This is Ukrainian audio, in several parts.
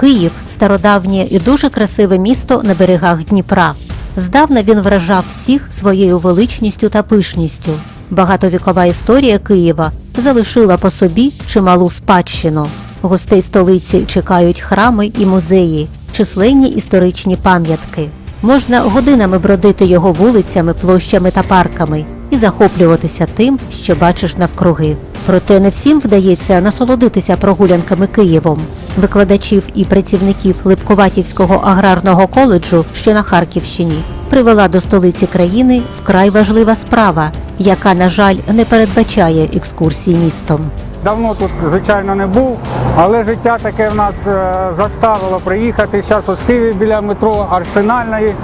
Київ стародавнє і дуже красиве місто на берегах Дніпра. Здавна він вражав всіх своєю величністю та пишністю. Багатовікова історія Києва залишила по собі чималу спадщину. Гостей столиці чекають храми і музеї, численні історичні пам'ятки. Можна годинами бродити його вулицями, площами та парками і захоплюватися тим, що бачиш навкруги. Проте не всім вдається насолодитися прогулянками Києвом. Викладачів і працівників Липковатівського аграрного коледжу, що на Харківщині, привела до столиці країни вкрай важлива справа, яка, на жаль, не передбачає екскурсії містом. Давно тут, звичайно, не був, але життя таке в нас е, заставило приїхати. Зараз в Києві біля метро Арсенальної.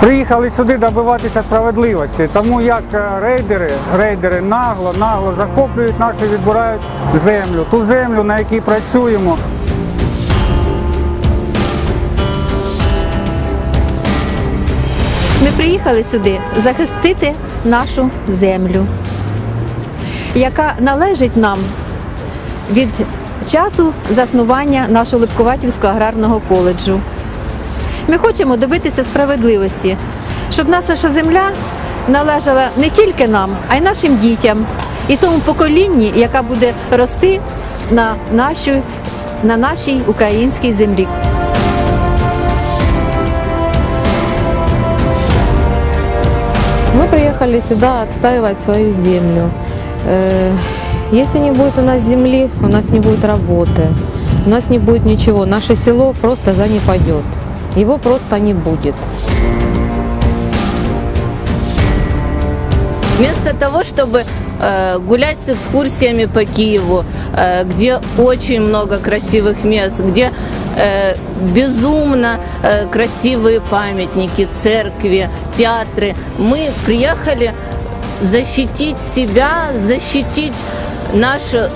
Приїхали сюди добиватися справедливості. Тому як е, рейдери, рейдери нагло, нагло захоплюють нашу, відбирають землю, ту землю, на якій працюємо. Ми приїхали сюди захистити нашу землю, яка належить нам від часу заснування нашого Липковатівського аграрного коледжу. Ми хочемо добитися справедливості, щоб наша земля належала не тільки нам, а й нашим дітям і тому поколінні, яка буде рости на нашій, на нашій українській землі. Приехали сюда отстаивать свою землю. Э, Если не будет у нас земли, у нас не будет работы, у нас не будет ничего. Наше село просто занепадет. Его просто не будет. Вместо того, чтобы гулять с экскурсиями по Киеву, э, где очень много красивых мест, где э, безумно э, красивые памятники, церкви, театры, мы приехали защитить себя, защитить нашу э,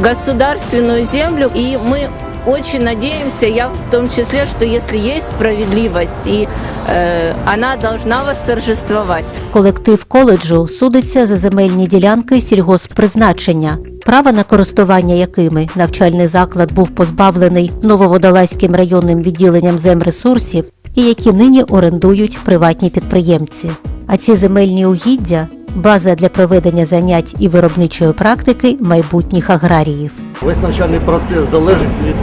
государственную землю, и мы очень надеемся, я в том числе, что если есть справедливость, и э, она должна восторжествовать. Колектив коледжу судиться за земельні ділянки сільгосппризначення, права на користування якими навчальний заклад був позбавлений Нововодолазьким районним відділенням земресурсів і які нині орендують приватні підприємці. А ці земельні угіддя база для проведення занять і виробничої практики майбутніх аграріїв. Весь навчальний процес залежить від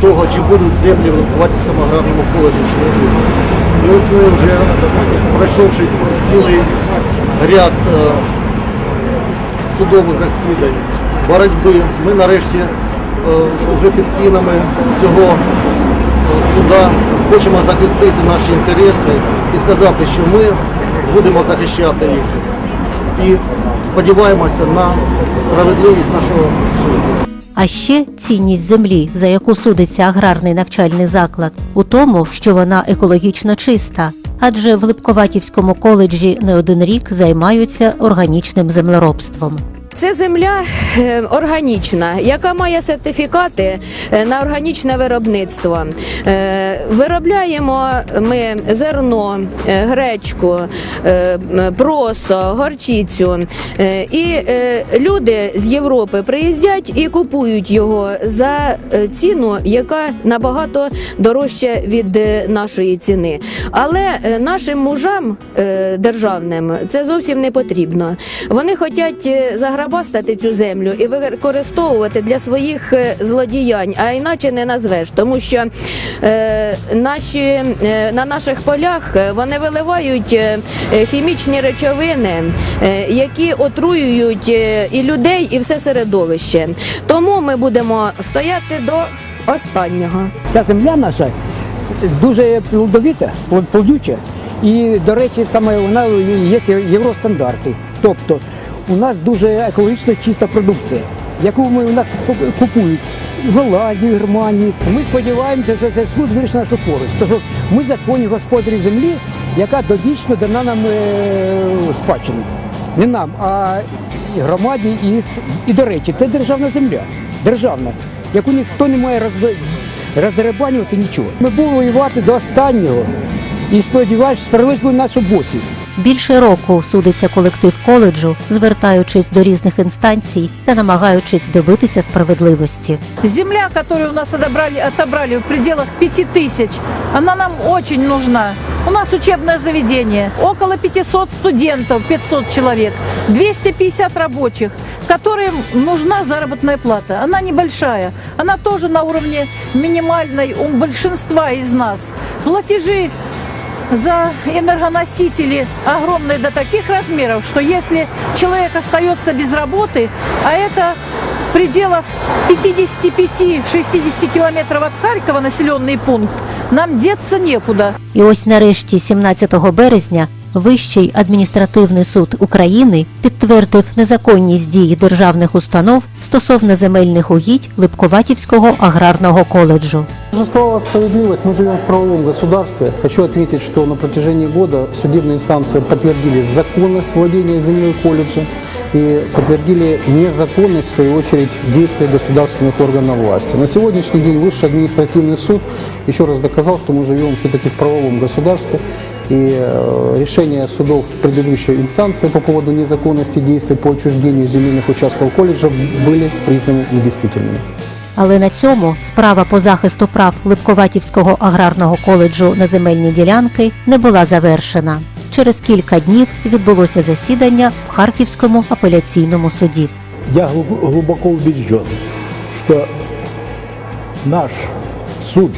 того, чи будуть землі в Лопатівському аграрному коледжі, чи не будуть. І ось ми вже пройшовши цілий ряд е, судових засідань, боротьби, ми нарешті е, вже під стінами цього е, суда хочемо захистити наші інтереси і сказати, що ми будемо захищати їх. І сподіваємося на справедливість нашого суду. А ще цінність землі, за яку судиться аграрний навчальний заклад, у тому, що вона екологічно чиста, адже в Липковатівському коледжі не один рік займаються органічним землеробством. Це земля е, органічна, яка має сертифікати е, на органічне виробництво. Е, Виробляємо ми зерно, гречку, просо, горчицю. І люди з Європи приїздять і купують його за ціну, яка набагато дорожча від нашої ціни. Але нашим мужам державним це зовсім не потрібно. Вони хочуть заграбастати цю землю і використовувати для своїх е, злодіянь, а іначе не назвеш, тому що е, наші, е, на наших полях е, вони виливають е, хімічні речовини, е, які отруюють і людей, і все середовище. Тому ми будемо стояти до останнього. Ця земля наша дуже плодовита, плод- плодюча. І, до речі, саме вона є євростандарти. Тобто у нас дуже екологічно чиста продукція, яку ми у нас куп- купують в Голландії, Германії. Ми сподіваємося, що цей суд вирішить нашу користь. Тож ми законні господарі землі, яка довічно дана нам е, спадщину. Не нам, а громаді, і, і до речі, це державна земля. Державна, яку ніхто не має роздеребанювати нічого. Ми будемо воювати до останнього і сподіваюся, що справедливість в нашому боці. Більше року судиться колектив коледжу, звертаючись до різних інстанцій та намагаючись добитися справедливості. Земля, которую у нас отобрали, отобрали в пределах 5000, она нам очень нужна. У нас учебное заведение, около 500 студентов, 500 человек, 250 рабочих, которым нужна заработная плата. Она небольшая, она тоже на уровне минимальной у большинства из нас. Платежи за энергоносители огромные до таких размеров, что если человек остается без работы, а это в пределах 55-60 километров от Харькова населенный пункт, нам деться некуда. І ось нарешті, 17 березня, Вищий адміністративний суд України підтвердив незаконність дій державних установ стосовно земельних угідь Липковатівського аграрного коледжу. Торжествовала справедливость. Мы живем в правовом государстве. Хочу отметить, что на протяжении года судебные инстанции подтвердили законность владения землей колледжа и подтвердили незаконность, в свою очередь, действия государственных органов власти. На сегодняшний день Высший административный суд еще раз доказал, что мы живем все-таки в правовом государстве. И э, решения судов предыдущей инстанции по поводу незаконности действий по отчуждению земельных участков колледжа были признаны недействительными. Але на цьому справа по захисту прав Липковатівського аграрного коледжу на земельні ділянки не була завершена. Через кілька днів відбулося засідання в Харківському апеляційному суді. Я глуб- глубоко убежден, что наш суд,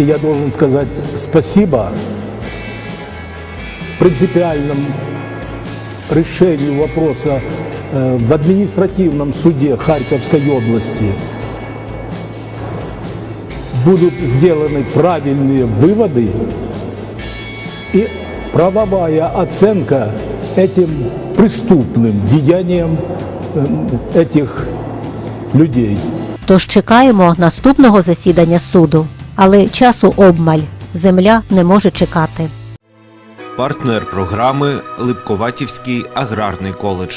и я должен сказать спасибо принципиальному решению вопроса э, в административном суде Харьковской области, будут сделаны правильные выводы и правовая оценка этим преступным деяниям э, этих людей. Тож чекаємо наступного засідання суду. Але часу обмаль. Земля не може чекати. Партнер програми Липковатівський аграрний коледж.